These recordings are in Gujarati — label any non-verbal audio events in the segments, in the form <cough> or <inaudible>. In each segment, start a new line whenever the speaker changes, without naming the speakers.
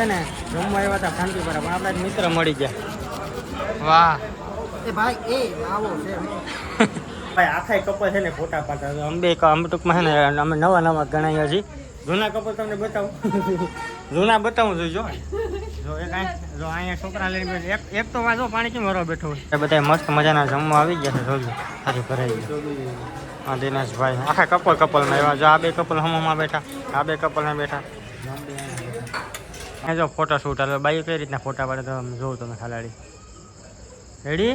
છે ને જમવા આવ્યા હતા શાંતિપુરા પણ આપણા જ મિત્ર મળી ગયા. વાહ.
એ ભાઈ એ આવો છે. <laughs>
ભાઈ આખા કપલ છે ને ફોટા પાડતા અંબે અમે ટૂંકમાં છે ને અમે નવા નવા ગણાયા છીએ. જૂના કપલ તમને બતાવું. <laughs> જૂના બતાવું છું જો. જો એક જો અહીંયા છોકરા લઈને એક એક તો વાંધો પાણી કેમ ભરવા બેઠો હોય? બધા મસ્ત મજાના જમવા આવી ગયા છે જોજો. સારી ભરાઈ ગયું હા દિનેશભાઈ આખા કપલ કપલમાં એવા જો આ બે કપલ હમમાં બેઠા. આ બે કપલમાં બેઠા. એ જો ફોટો શૂટ હવે બાઈઓ કઈ રીતના ફોટા પાડે તો જોઉં તમે ખાલાડી. રેડી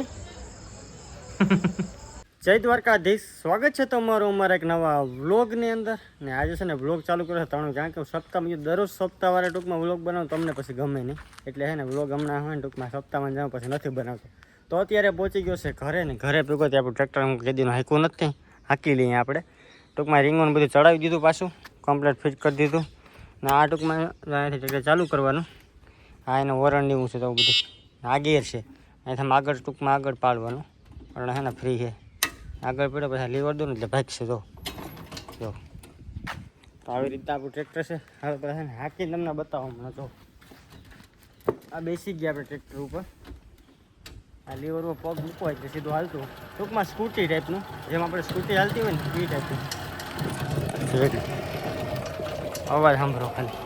<laughs> જય દ્વારકાધીશ. સ્વાગત છે તમારું અમારા એક નવા વ્લોગની અંદર. ને આજે છે ને વ્લોગ ચાલુ કર્યો છે ત્રણ કારણ કે હું સપ્તાહમાં દરરોજ સપ્તાહવારે ટૂંકમાં વ્લોગ બનાવું તમને પછી ગમે નહીં. એટલે છે ને વ્લોગ હમણાં હોય ને ટૂંકમાં સપ્તાહમાં જાઉં, પછી નથી બનાવતો. તો અત્યારે પહોંચી ગયો છે ઘરે ને ઘરે ભેગો ત્યાં આપણું ટ્રેક્ટર હું કીધું હાંકવું નથી. હાંકી લઈએ આપણે. ટૂંકમાં રીંગોને બધું ચડાવી દીધું પાછું. કમ્પ્લેટ ફિટ કરી દીધું. આ ટૂંકમાં અહીંયાથી ચાલુ કરવાનું. આ એનું વરણ લેવું છે તો બધું. આ ગેર છે અહીંથી આગળ ટૂંકમાં આગળ પાડવાનું. પણ છે ને ફ્રી છે. આગળ પડ્યો પછી લીવર દો ને એટલે ભાગશે જો જો. તો આવી રીતે આપણું ટ્રેક્ટર છે. હવે પછી હાંકીને તમને બતાવો હમણાં જો આ બેસી ગયા આપણે ટ્રેક્ટર ઉપર. આ લીવર પગ હોય એટલે સીધું હાલતું. ટૂંકમાં સ્કૂટી ટાઈપનું જેમ આપણે સ્કૂટી હાલતી હોય ને, એ ટાઈપનું અવાજ સાંભળો ખાલી.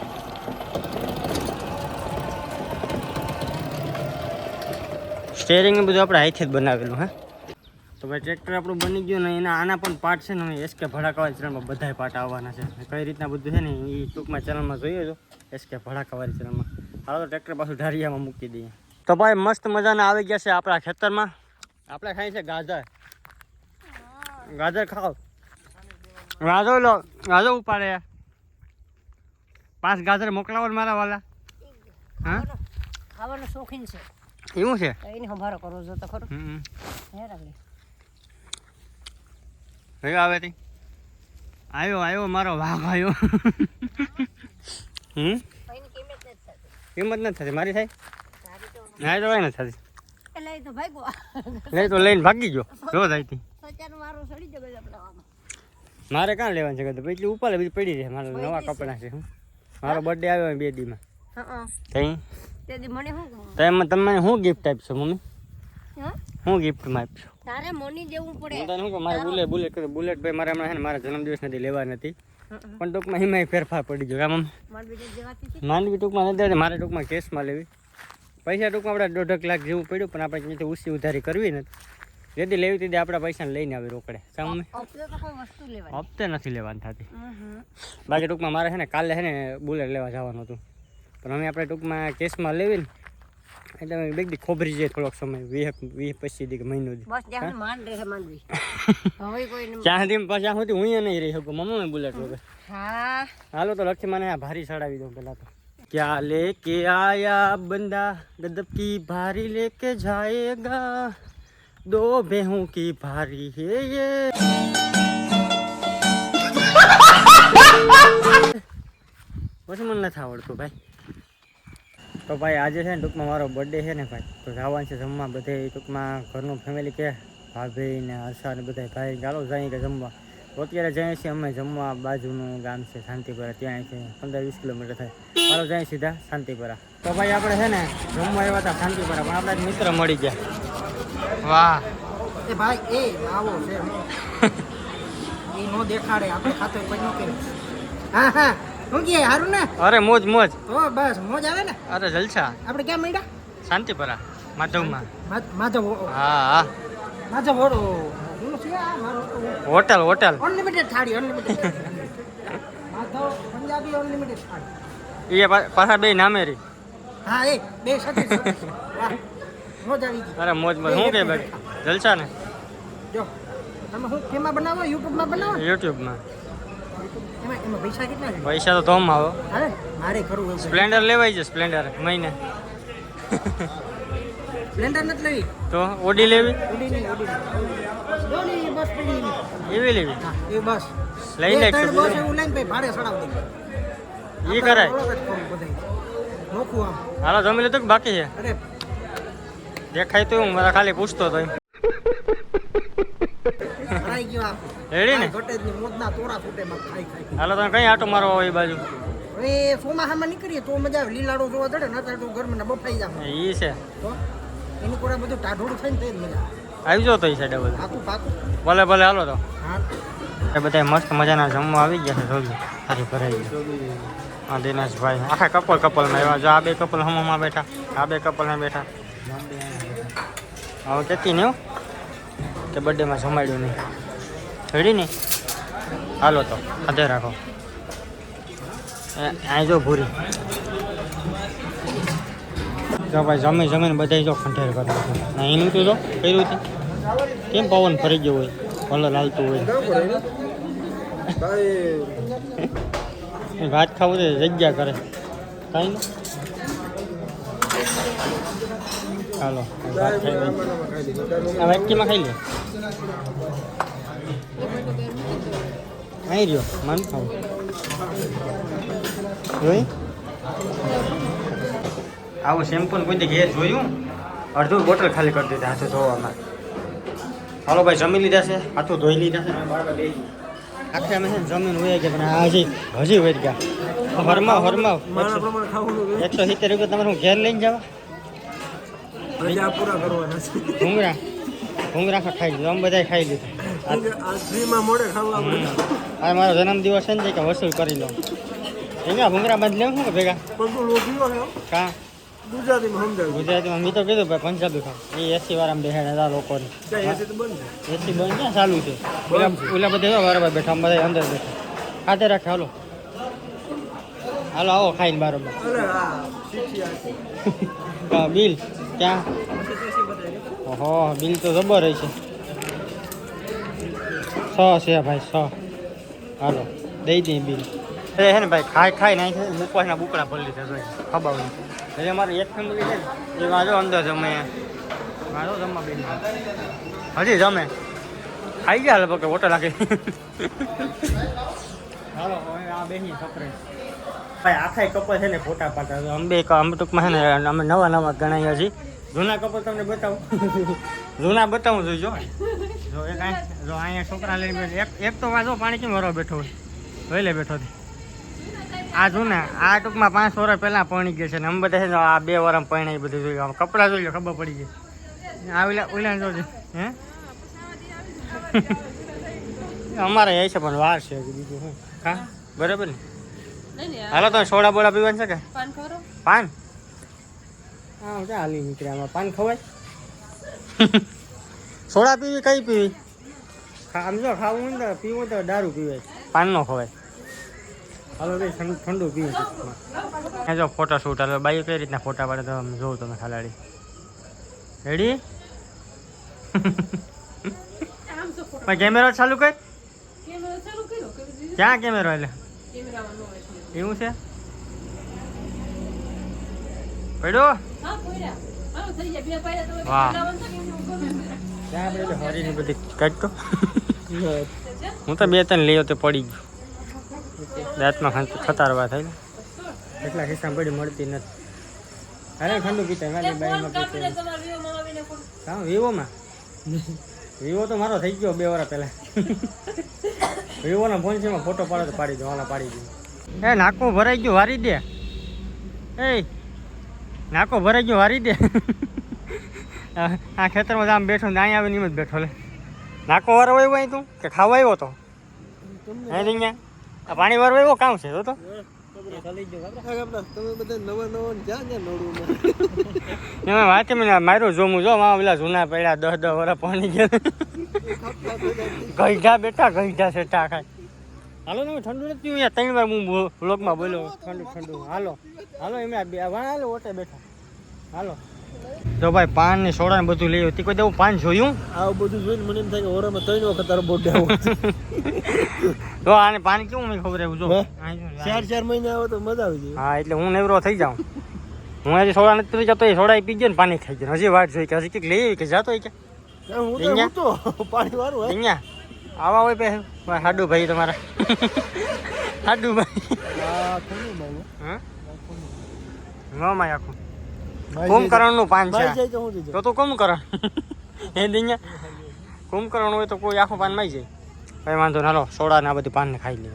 સ્ટેરિંગ બધું આપણે હાઈથી જ બનાવેલું હે? તો ભાઈ ટ્રેક્ટર આપણું બની ગયું ને એના આના પણ પાર્ટ છે ને એસકે ભડાકાવાળી ચેનલમાં બધાય પાર્ટ આવવાના છે. કઈ રીતના બધું છે ને એ ટૂંકમાં ચેનલમાં જોઈએ છો એસકે ભડાકાવાળી ચેનલમાં હાલો તો ટ્રેક્ટર પાછું ઢારિયામાં મૂકી દઈએ. તો ભાઈ મસ્ત મજાના આવી ગયા છે આપણા ખેતરમાં. આપણે ખાઈ છે ગાજર. ગાજર ખાઓ. ગાજર લો ગાજર ઉપાડે. પાંચ ગાજર મોકલાવો ને મારા વાલા. હા?
ખાવાનો શોખીન છે.
એવું છે?
એને સંભાળો કરો જો તો ખરો. હે રાખડી
કયો આવે તી? આવ્યો આવ્યો મારો વાઘ આવ્યો. હમ?
કિંમત નથી થતી.
મારી થાય? ના તો કઈ નથી થતી. લઈ તો લઈને ભાગી ગયો. જો થાય તી.
મારો સડી જবে આપણે આમાં
મારે કાં લેવાનું છે? કે પેટલી ઉપાડે બીજી પડી રહે. મારા નવા કપડાં છે. હું મારો બર્થડે આવ્યો બે દીમાં.
હા
તઈ?
તે દી મને શું
તમે એમાં તમે શું ગિફ્ટ આપશો મમ્મી?
હું?
ગિફ્ટમાં આપશો?
તારે મોની દેવું પડે.
હું તને શું મારે બુલેટ બુલેટ કર્યું બુલેટ ભાઈ મારે હમણાં ને મારા જન્મદિવસ નથી લેવા નથી. પણ ટૂંકમાં એમાં ફેરફાર પડી ગયો.
હતી
માંડવી ટૂંકમાં નથી દેવાની મારે ટૂંકમાં કેસમાં લેવી. પૈસા ટૂંકમાં આપણે દોઢક લાખ જેવું પડ્યું પણ આપણે ક્યાંથી ઉછી ઉધારી કરવી નથી. જેથી લેવી તેથી આપણા પૈસા લઈને આવી રોકડે. સામે હપ્તે નથી લેવાની થતી. બાકી ટૂંકમાં મારે છે ને કાલે છે ને બુલેટ લેવા જવાનું હતું. પણ અમે આપણે ટૂંકમાં કેસમાં લેવી ને એટલે અમે બેગડી ખોભરી જાય થોડોક સમય વીસ વીસ પચીસ દીક મહિનો દી
ત્યાં
સુધી પછી <laughs> સુધી હું નહીં રહી શકું મમ્મી બુલેટ વગર. હાલો તો લખી મને ભારી ચડાવી દઉં પેલા તો. ક્યાં લેકે આયા બંદા? ગદબ કી ભારી લેકે જાયેગા? दो बेहों की भारी है ये પછી મને નથી આવડતું ભાઈ તો ભાઈ આજે છે ને ટૂંકમાં મારો બર્થડે છે ને ભાઈ તો જવાનું છે જમવા બધે ટૂંકમાં ઘરનું ફેમિલી કે ભાભી ને આશા ને બધા ભાઈ ચાલો જાય કે જમવા તો અત્યારે જઈએ છીએ અમે જમવા બાજુનું ગામ છે શાંતિપુરા ત્યાં છે પંદર વીસ કિલોમીટર થાય ચાલો જાય સીધા શાંતિપુરા તો ભાઈ આપણે છે ને જમવા આવ્યા હતા શાંતિપુરા પણ આપણા એક મિત્ર મળી ગયા વાહ.
એ ભાઈ એ આવો છે. એ નો દેખાડે આપણે ખાતો કોઈ નો કે હા હા હું કે હારું ને?
અરે મોજ મોજ.
તો બસ મોજ આવે ને?
અરે જલસા.
આપણે ક્યાં મળ્યા
શાંતિપરા માધવમાં.
મા- માધવ
હા હા.
માધવ છે
હોટલ હોટલ.
અનલિમિટેડ થાળી અનલિમિટેડ માધવ પંજાબી અનલિમિટેડ થાળી.
એ પાછા બે નામે રી
હા એ બે સાથે સાથે. વાહ. મોજ આવી ગઈ.
અરે મોજ મોજ શું કે ભાઈ? જલસા ને?
જો તમે હું કેમાં બનાવો? યુટ્યુબમાં બનાવો?
યુટ્યુબમાં.
એમાં એમાં પૈસા કેટલા છે?
પૈસા તો તોમ આવો.
અરે મારે એવું
સ્પ્લેન્ડર લેવાય છે સ્પ્લેન્ડર મહિને.
સ્પ્લેન્ડર નથી લેવી.
તો ઓડી લેવી?
ઓડી નહીં ઓડી બસ પડી એવી.
લેવી?
હા એ બસ.
લઈ
લે બસ એવું લઈને ભાઈ ભાડે ચડાવી દે
ઈ કરાય.
નોખું આમ.
હાલો જમી લીધું કે બાકી છે?
અરે
દેખાય તો હું મારા ખાલી પૂછતો હતો
ગયો
રેડી ને? હાલો તમે કઈ આટો મારવા હોય એ બાજુ?
હવે ચોમાસામાં નીકળીએ તો મજા આવે લીલાડો જોવા ચડે ને તો ઘરમાં બફાઈ જાય
એ છે.
તો એનું કોરા બધું ટાઢોળું થાય ને તો મજા આવી.
જાઓ તો એ સાઈડે બધું.
પાકું પાકું.
ભલે ભલે હાલો તો.
હા.
એ બધા મસ્ત મજાના જમવા આવી ગયા છે જોજો. સારી ભરાઈ ગઈ દિનેશભાઈ આખા કપલ કપલમાં આવ્યા. જો આ બે કપલ હમમાં બેઠા આ બે કપલમાં બેઠા. હવે કેતી ને કે બર્થડેમાં જમાડ્યું નહીં. રેડી ને? હાલો તો ખાધે રાખો. અહીં જો ભૂરી. જો ભાઈ જમી જમીને બધા જો ખંઠેર કરે ના એનું તો જો કર્યું છે. કેમ પવન ફરી ગયો હોય? કલર હાલતું હોય. ભાત ખાવું તો જગ્યા કરે. કાંઈ નહીં ખાઈ આ વાટકીમાં ખાઈ લે અહીં રહ્યો મન ખાવ. જોઈ? આવું શેમ્પુ કોઈ ઘેર જોયું અડધું બોટલ ખાલી કરી દીધા હાથે ધોવામાં. હાલો ભાઈ જમી લીધા છે? હાથું ધોઈ લીધા છે બાળકા આખે અમે જમીન હોય ગયા પણ હજી હજી હોય ગયા. હરમાવ હરમાવ. એકસો સિત્તેર રૂપિયા તમારે હું ઘેર લઈને જવા?
રજા પૂરા કરવાના છે.
ભૂંગરા ભૂંગરા ખાઈ લીધું. આમ બધા ખાઈ લીધું.
આ ફ્રીમાં મોડે ખાવા
આ મારો જન્મદિવસ છે ને કે વસૂલ કરી લો એના ભૂંગરા બાંધ લેવું શું કે ભેગા? કા?
ગુજરાતીમાં
મેં તો કીધું ભાઈ પંજાબી ખાવ. એ એસી વાળામાં બેહાડે હતા લોકોને.
એસી બંધ
ક્યાં ચાલુ છે. ઓલા બધા બરાબર બેઠા બધા અંદર બેઠા. ખાતે રાખે હાલો. હાલો આવો ખાઈને બરાબર. બિલ. ક્યાં? ઓહો બિલ તો જબર છે છ છે ભાઈ છ. હાલો દઈ દઈ બિલ. એ હે ને ભાઈ ખાઈ ખાઈ નાખે મૂકવાના બુકડા ભરી લીધા જોઈ ખબર નહીં એટલે અમારી એક ફેમિલી છે ને એમાં જો અંદર જમે. મારો જમવા બેન. હજી જમે. ખાઈ ગયા લગભગ હોટલ આખી? હાલો હવે આ બેની છોકરે ભાઈ આખા કપલ છે ને ફોટા પાડતા. અમે એક અમે ટૂંકમાં છે ને અમે નવા નવા ગણાયા છીએ. જૂના કપડ તમને બતાવું. <laughs> જૂના બતાવું જોઈ જો એક જો અહીંયા છોકરા લઈને એક એક તો વાંધો પાણી કેમ વરો બેઠો હોય? જોઈ લે બેઠો આ જૂના આ ટૂંકમાં પાંચ વર્ષ પહેલાં પાણી ગયા છે ને. અમે બધા છે ને આ બે વર્ષ પાણી બધું બધું જોયું. કપડાં જોઈ લો ખબર પડી ગઈ. આ ઓલા ઓલા જોજો હે? <laughs> અમારે એ છે પણ વાર છે બીજું શું? હા? બરાબર ને? હાલો તો સોડા બોડા પીવાનું છે કે? પાન? હા ક્યાં હાલી નીકળ્યા? આમાં પાન ખવાય? <laughs> Soda PV? કઈ પીવી? ખા- આમ જો ખાવું હોય ને તો પીવું તો દારૂ પીવાય. પાન નો ખવાય. હાલો ભાઈ ઠંડુ ઠંડુ પીવું. જો ફોટો શૂટ. હાલો બાઈ કઈ રીતના ફોટા પાડે તો જોઉં તમે ખાલાડી. રેડી કેમેરો <laughs> ચાલુ કર. ક્યાં કેમેરો એટલે? એવું છે? પડ્યો? વાહ. ત્યાં આપણે હરીની બધી કાઢતો. હું તો બે ત્રણ લઈ તો પડી ગયું. દાંતમાં ખતારવા થઈ એટલા ખિસ્સા પડી મળતી નથી. અરે ઠંડુ પીતા મારી બાઈમાં પીતા હા વિવોમાં? વિવો તો મારો થઈ ગયો બે વાર પહેલા. વિવોના ફોન છે ફોટો પાડો તો પાડી દો પાડી દો. એ નાકું ભરાઈ ગયું વારી દે. એ નાકો ભરાઈ ગયો વારી દે. આ ખેતરમાં આમ બેઠો ને અહીંયા આવીને એમ જ બેઠો લે. નાકો વારો આવ્યો અહીં તું, કે ખાવા આવ્યો તો? આ પાણી વારો આવ્યો? કામ છે? તો. તો વાંચે મને મારું જોમું. જો માં પેલા જૂના પડ્યા દસ દસ વર્ષ પાણી ગયા. ગઈઢા બેઠા, ગઈઢા સેટા ખાય હાલો તમે ઠંડુ નથી પીવું યાર ત્રણ વાર હું બ્લોકમાં બોલ્યો. ઠંડુ ઠંડુ. હાલો. હાલો એમ બે હાલો ઓટે બેઠા. હાલો. જો ભાઈ પાન ને સોડા ને બધું લઈ હતી કોઈ દેવું પાન જોયું?
આવું બધું જોઈને મને એમ થાય કે ઓરામાં ત્રણ વખત તારો બોટ
તો <laughs> આને પાન કેવું મેં ખબર આવ્યું જો.
ચાર ચાર મહિના આવે તો મજા આવી જાય.
હા એટલે હું નેવરો થઈ જાઉં. હું હજી સોડા નથી પી જતો એ સોડા પી ગયો ને પાણી ખાઈ ગયો. હજી વાત જોઈ કે હજી કંઈક લઈ કે જાતો કે
હું તો પાણી વાળું
અહીંયા? આવા હોય પે હાડુ ભાઈ તમારા. હાડુ ભાઈ. હા? નોમાં આખું. કુંભકરણનું પાન છે તો તો કુંભકરણ. એ દિયા કુંભકરણ હોય તો કોઈ આખું પાન માઈ જાય. કઈ વાંધો ના લો સોડા ને આ બધું પાન ને ખાઈ લે.